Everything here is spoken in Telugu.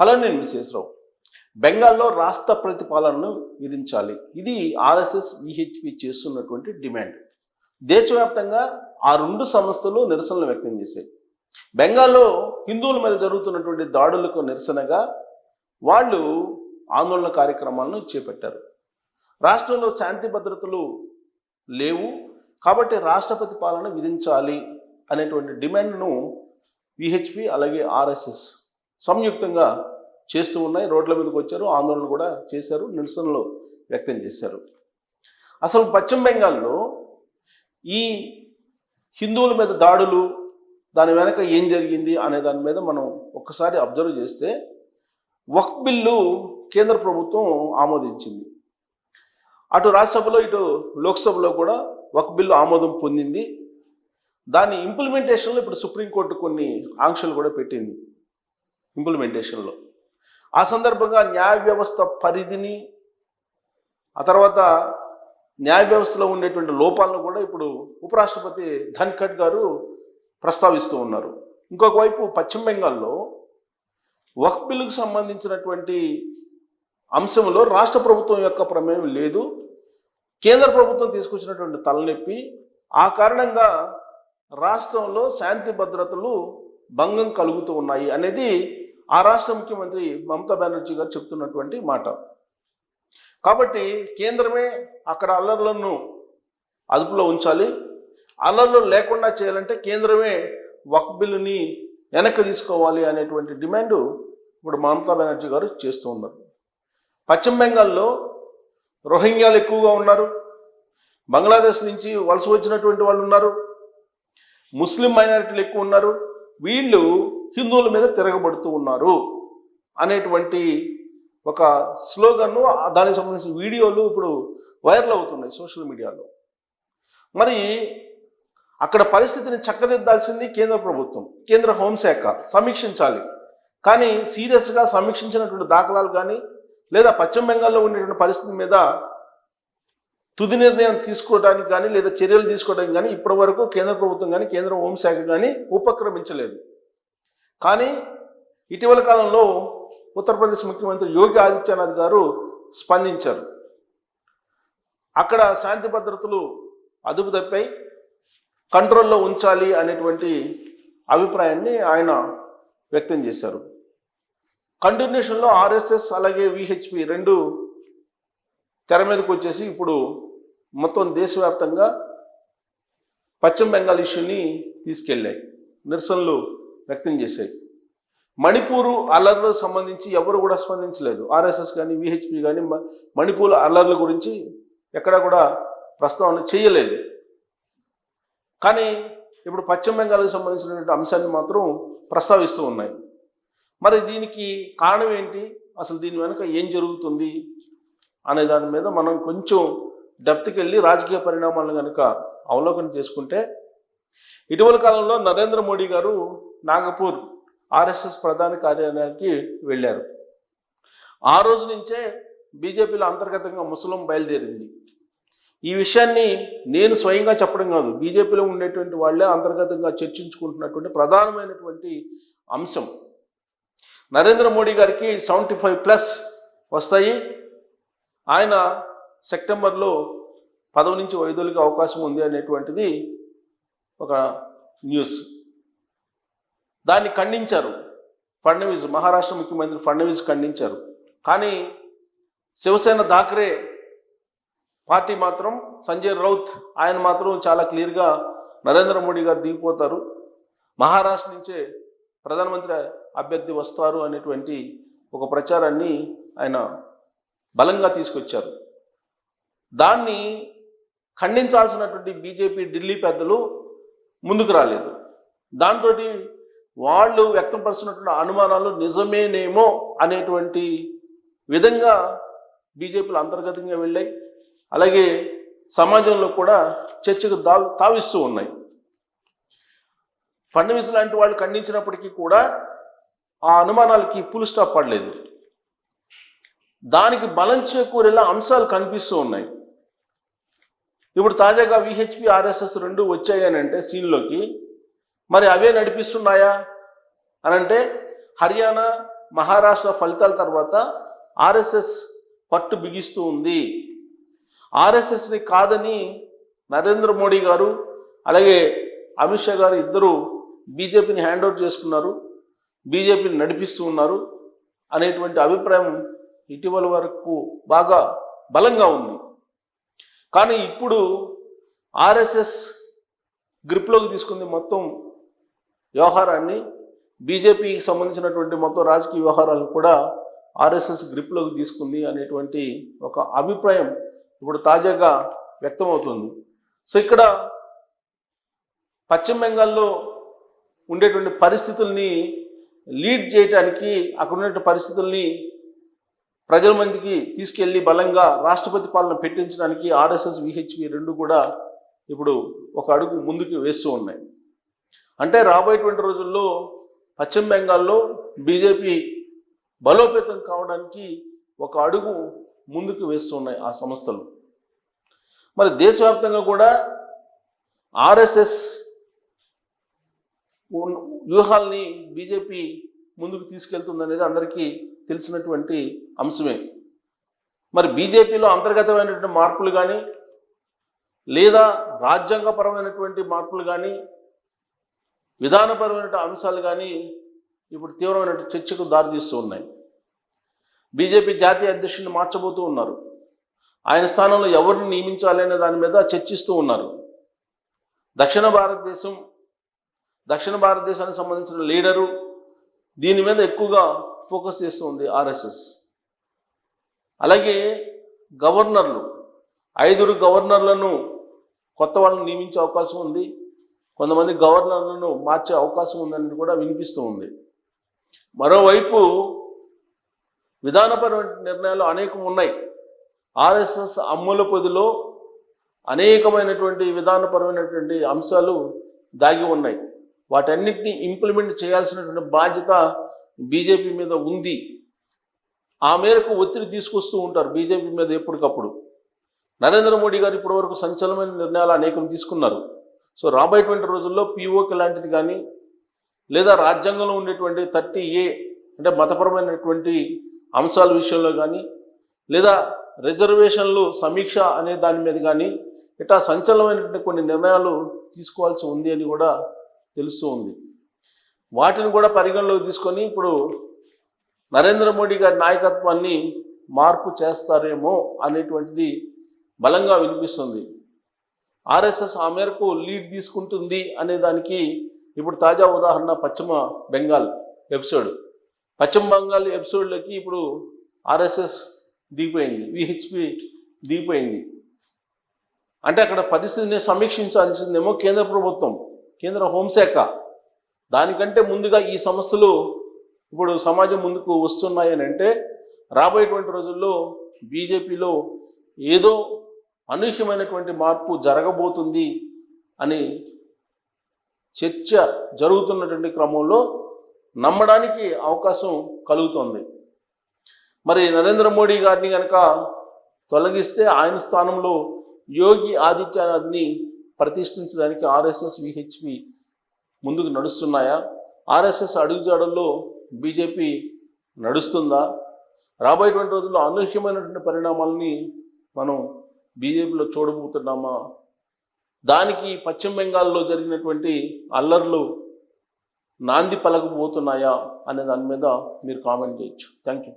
హలో నేను విశేషరావు బెంగాల్లో రాష్ట్ర ప్రతిపాలనను విధించాలి. ఇది ఆర్ఎస్ఎస్ విహెచ్పి చేస్తున్నటువంటి డిమాండ్. దేశవ్యాప్తంగా ఆ రెండు సంస్థలు నిరసనలు వ్యక్తం చేశాయి. బెంగాల్లో హిందువుల మీద జరుగుతున్నటువంటి దాడులకు నిరసనగా వాళ్ళు ఆందోళన కార్యక్రమాలను చేపట్టారు. రాష్ట్రంలో శాంతి భద్రతలు లేవు. కాబట్టి రాష్ట్రపతి పాలన విధించాలి అనేటువంటి డిమాండ్ను విహెచ్పి అలాగే ఆర్ఎస్ఎస్ సంయుక్తంగా చేస్తూ ఉన్నాయి. రోడ్ల మీదకి వచ్చారు. ఆందోళన కూడా చేశారు. నిరసనలు వ్యక్తం చేశారు. అసలు పశ్చిమ బెంగాల్లో ఈ హిందువుల మీద దాడులు దాని వెనక ఏం జరిగింది అనే దాని మీద మనం ఒక్కసారి అబ్జర్వ్ చేస్తే వక్ బిల్లు కేంద్ర ప్రభుత్వం ఆమోదించింది. అటు రాజ్యసభలో ఇటు లోక్సభలో కూడా వక్ బిల్లు ఆమోదం పొందింది. దాని ఇంప్లిమెంటేషన్లో ఇప్పుడు సుప్రీంకోర్టు కొన్ని ఆంక్షలు కూడా పెట్టింది. ఇంప్లిమెంటేషన్లో. ఆ సందర్భంగా న్యాయ వ్యవస్థ పరిధిని ఆ తర్వాత న్యాయ వ్యవస్థలో ఉండేటువంటి లోపాలను కూడా ఇప్పుడు ఉపరాష్ట్రపతి ధన్ఖడ్ గారు ప్రస్తావిస్తూ ఉన్నారు. ఇంకొక వైపు పశ్చిమ బెంగాల్లో వక్ బిల్లుకు సంబంధించినటువంటి అంశంలో రాష్ట్ర ప్రభుత్వం యొక్క ప్రమేయం లేదు. కేంద్ర ప్రభుత్వం తీసుకొచ్చినటువంటి తలనొప్పి ఆ కారణంగా రాష్ట్రంలో శాంతి భద్రతలు భంగం కలుగుతూ ఉన్నాయి అనేది ఆ రాష్ట్ర ముఖ్యమంత్రి మమతా బెనర్జీ గారు చెప్తున్నటువంటి మాట. కాబట్టి కేంద్రమే అక్కడ అల్లర్లను అదుపులో ఉంచాలి. అల్లర్లు లేకుండా చేయాలంటే కేంద్రమే వక్ బిల్లుని వెనక్కి తీసుకోవాలి అనేటువంటి డిమాండ్ ఇప్పుడు మమతా బెనర్జీ గారు చేస్తూ ఉన్నారు. పశ్చిమ బెంగాల్లో రోహింగ్యాలు ఎక్కువగా ఉన్నారు. బంగ్లాదేశ్ నుంచి వలస వచ్చినటువంటి వాళ్ళు ఉన్నారు. ముస్లిం మైనారిటీలు ఎక్కువ ఉన్నారు. వీళ్ళు హిందువుల మీద తిరగబడుతూ ఉన్నారు అనేటువంటి ఒక స్లోగన్ను దానికి సంబంధించిన వీడియోలు ఇప్పుడు వైరల్ అవుతున్నాయి సోషల్ మీడియాలో. మరి అక్కడ పరిస్థితిని చక్కదిద్దాల్సింది కేంద్ర ప్రభుత్వం కేంద్ర హోంశాఖ సమీక్షించాలి. కానీ సీరియస్గా సమీక్షించినటువంటి దాఖలాలు కానీ లేదా పశ్చిమ బెంగాల్లో ఉండేటువంటి పరిస్థితి మీద తుది నిర్ణయం తీసుకోవడానికి కానీ లేదా చర్యలు తీసుకోవడానికి కానీ ఇప్పటి వరకు కేంద్ర ప్రభుత్వం కానీ కేంద్ర హోంశాఖ కానీ ఉపక్రమించలేదు. కానీ ఇటీవల కాలంలో ఉత్తరప్రదేశ్ ముఖ్యమంత్రి యోగి ఆదిత్యనాథ్ గారు స్పందించారు. అక్కడ శాంతి భద్రతలు అదుపు తప్పాయి. కంట్రోల్లో ఉంచాలి అనేటువంటి అభిప్రాయాన్ని ఆయన వ్యక్తం చేశారు. కంటిన్యూషన్లో ఆర్ఎస్ఎస్ అలాగే విహెచ్పి రెండు తెర మీదకి వచ్చేసి ఇప్పుడు మొత్తం దేశవ్యాప్తంగా పశ్చిమ బెంగాల్ ఇష్యూని తీసుకెళ్ళాయి. నిరసనలు వ్యక్తం చేశాయి. మణిపూరు అల్లర్లకు సంబంధించి ఎవరు కూడా స్పందించలేదు. ఆర్ఎస్ఎస్ కానీ విహెచ్పి కానీ మణిపూర్ అల్లర్ల గురించి ఎక్కడా కూడా ప్రస్తావన చేయలేదు. కానీ ఇప్పుడు పశ్చిమ బెంగాల్కి సంబంధించినటువంటి అంశాన్ని మాత్రం ప్రస్తావిస్తూ ఉన్నాయి. మరి దీనికి కారణం ఏంటి? అసలు దీని వెనుక ఏం జరుగుతుంది? అనే దాని మీద మనం కొంచెం డెప్త్కి వెళ్ళి రాజకీయ పరిణామాలను కనుక అవలోకనం చేసుకుంటే ఇటీవల కాలంలో నరేంద్ర మోడీ గారు నాగపూర్ ఆర్ఎస్ఎస్ ప్రధాన కార్యాలయానికి వెళ్ళారు. ఆ రోజు నుంచే బీజేపీలో అంతర్గతంగా ముసలం బయలుదేరింది. ఈ విషయాన్ని నేను స్వయంగా చెప్పడం కాదు బీజేపీలో ఉండేటువంటి వాళ్ళే అంతర్గతంగా చర్చించుకుంటున్నటువంటి ప్రధానమైనటువంటి అంశం. నరేంద్ర మోడీ గారికి సెవెంటీ ఫైవ్ ప్లస్ వస్తాయి. ఆయన సెప్టెంబర్లో పదవి నుంచి వైదొలిగే అవకాశం ఉంది అనేటువంటిది ఒక న్యూస్. దాన్ని ఖండించారు. ఫడ్నవీస్ మహారాష్ట్ర ముఖ్యమంత్రి ఫడ్నవీస్ ఖండించారు. కానీ శివసేన థాకరే పార్టీ మాత్రం సంజయ్ రౌత్ ఆయన మాత్రం చాలా క్లియర్గా నరేంద్ర మోడీ గారు దిగిపోతారు. మహారాష్ట్ర నుంచే ప్రధానమంత్రి అభ్యర్థి వస్తారు అనేటువంటి ఒక ప్రచారాన్ని ఆయన బలంగా తీసుకొచ్చారు. దాన్ని ఖండించాల్సినటువంటి బీజేపీ ఢిల్లీ పెద్దలు ముందుకు రాలేదు. దాంతో వాళ్ళు వ్యక్తపరుస్తున్నటువంటి అనుమానాలు నిజమేనేమో అనేటువంటి విధంగా బీజేపీలు అంతర్గతంగా వెళ్ళాయి. అలాగే సమాజంలో కూడా చర్చకు దా తావిస్తూ ఉన్నాయి. ఫడ్నవీస్ లాంటి వాళ్ళు ఖండించినప్పటికీ కూడా ఆ అనుమానాలకి పులు స్టాప్ పడలేదు. దానికి బలం చేకూరేలా అంశాలు కనిపిస్తూ ఉన్నాయి. ఇప్పుడు తాజాగా విహెచ్పి ఆర్ఎస్ఎస్ రెండు వచ్చాయని అంటే సీన్లోకి మరి అవే నడిపిస్తున్నాయా? అని అంటే హర్యానా మహారాష్ట్ర ఫలితాల తర్వాత ఆర్ఎస్ఎస్ పట్టు బిగిస్తూ ఉంది. ఆర్ఎస్ఎస్ని కాదని నరేంద్ర మోడీ గారు అలాగే అమిత్ షా గారు ఇద్దరు బీజేపీని హ్యాండ్ ఓవర్ చేసుకున్నారు బీజేపీని నడిపిస్తూ ఉన్నారు అనేటువంటి అభిప్రాయం ఇటీవల వరకు బాగా బలంగా ఉంది. కానీ ఇప్పుడు ఆర్ఎస్ఎస్ గ్రిప్లోకి తీసుకుంది మొత్తం వ్యవహారాన్ని బీజేపీకి సంబంధించినటువంటి మొత్తం రాజకీయ వ్యవహారాలను కూడా ఆర్ఎస్ఎస్ గ్రిప్లోకి తీసుకుంది అనేటువంటి ఒక అభిప్రాయం ఇప్పుడు తాజాగా వ్యక్తమవుతుంది. సో ఇక్కడ పశ్చిమ బెంగాల్లో ఉండేటువంటి పరిస్థితుల్ని లీడ్ చేయటానికి అక్కడ ఉన్నటువంటి పరిస్థితుల్ని ప్రజల మందికి తీసుకెళ్ళి బలంగా రాష్ట్రపతి పాలన పెట్టించడానికి ఆర్ఎస్ఎస్ విహెచ్పి రెండు కూడా ఇప్పుడు ఒక అడుగు ముందుకు వేస్తూ ఉన్నాయి. అంటే రాబోయేటువంటి రోజుల్లో పశ్చిమ బెంగాల్లో బీజేపీ బలోపేతం కావడానికి ఒక అడుగు ముందుకు వేస్తున్నాయి ఆ సంస్థలు. మరి దేశవ్యాప్తంగా కూడా ఆర్ఎస్ఎస్ వ్యూహాల్ని బీజేపీ ముందుకు తీసుకెళ్తుందనేది అందరికీ తెలిసినటువంటి అంశమే. మరి బీజేపీలో అంతర్గతమైనటువంటి మార్పులు కానీ లేదా రాజ్యాంగపరమైనటువంటి మార్పులు కానీ విధానపరమైన అంశాలు కానీ ఇప్పుడు తీవ్రమైన చర్చకు దారితీస్తూ ఉన్నాయి. బీజేపీ జాతీయ అధ్యక్షుడిని మార్చబోతూ ఉన్నారు. ఆయన స్థానంలో ఎవరిని నియమించాలి అనే దాని మీద చర్చిస్తూ ఉన్నారు. దక్షిణ భారతదేశం దక్షిణ భారతదేశానికి సంబంధించిన లీడరు దీని మీద ఎక్కువగా ఫోకస్ చేస్తూ ఉంది ఆర్ఎస్ఎస్. అలాగే గవర్నర్లు ఐదుగురు గవర్నర్లను కొత్త వాళ్ళని నియమించే అవకాశం ఉంది. కొంతమంది గవర్నర్లను మార్చే అవకాశం ఉందనేది కూడా వినిపిస్తూ ఉంది. మరోవైపు విధానపరమైన నిర్ణయాలు అనేకం ఉన్నాయి. ఆర్ఎస్ఎస్ అమ్ముల పొదిలో అనేకమైనటువంటి విధానపరమైనటువంటి అంశాలు దాగి ఉన్నాయి. వాటన్నిటిని ఇంప్లిమెంట్ చేయాల్సినటువంటి బాధ్యత బీజేపీ మీద ఉంది. ఆ మేరకు ఒత్తిడి తీసుకొస్తూ ఉంటారు బీజేపీ మీద ఎప్పటికప్పుడు. నరేంద్ర మోడీ గారు ఇప్పటివరకు సంచలనమైన నిర్ణయాలు అనేకం తీసుకున్నారు. సో రాబోయేటువంటి రోజుల్లో పీఓకి లాంటిది కానీ లేదా రాజ్యాంగంలో ఉండేటువంటి థర్టీ ఏ అంటే మతపరమైనటువంటి అంశాల విషయంలో కానీ లేదా రిజర్వేషన్లు సమీక్ష అనే దాని మీద కానీ ఇట్లా సంచలనమైనటువంటి కొన్ని నిర్ణయాలు తీసుకోవాల్సి ఉంది అని కూడా తెలుస్తూ ఉంది. వాటిని కూడా పరిగణలోకి తీసుకొని ఇప్పుడు నరేంద్ర మోడీ గారి నాయకత్వాన్ని మార్పు చేస్తారేమో అనేటువంటిది బలంగా వినిపిస్తుంది. ఆర్ఎస్ఎస్ ఆ మేరకు లీడ్ తీసుకుంటుంది అనే దానికి ఇప్పుడు తాజా ఉదాహరణ పశ్చిమ బెంగాల్ ఎపిసోడ్. పశ్చిమ బెంగాల్ ఎపిసోడ్లోకి ఇప్పుడు ఆర్ఎస్ఎస్ దిగిపోయింది విహెచ్పి దిగిపోయింది. అంటే అక్కడ పరిస్థితిని సమీక్షించాల్సిందేమో కేంద్ర ప్రభుత్వం కేంద్ర హోంశాఖ. దానికంటే ముందుగా ఈ సమస్యలు ఇప్పుడు సమాజం ముందుకు వస్తున్నాయని అంటే రాబోయేటువంటి రోజుల్లో బీజేపీలో ఏదో అనూహ్యమైనటువంటి మార్పు జరగబోతుంది అని చర్చ జరుగుతున్నటువంటి క్రమంలో నమ్మడానికి అవకాశం కలుగుతోంది. మరి నరేంద్ర మోడీ గారిని కనుక తొలగిస్తే ఆయన స్థానంలో యోగి ఆదిత్యనాథ్ని ప్రతిష్ఠించడానికి ఆర్ఎస్ఎస్ విహెచ్పి ముందుకు నడుస్తున్నాయా? ఆర్ఎస్ఎస్ అడుగుజాడల్లో బీజేపీ నడుస్తుందా? రాబోయేటువంటి రోజుల్లో అనూహ్యమైనటువంటి పరిణామాలని మనం బీజేపీలో చూడబోతున్నామా? దానికి పశ్చిమ బెంగాల్లో జరిగినటువంటి అల్లర్లు నాంది పలకపోతున్నాయా అనే దాని మీద మీరు కామెంట్ చేయొచ్చు. Thank you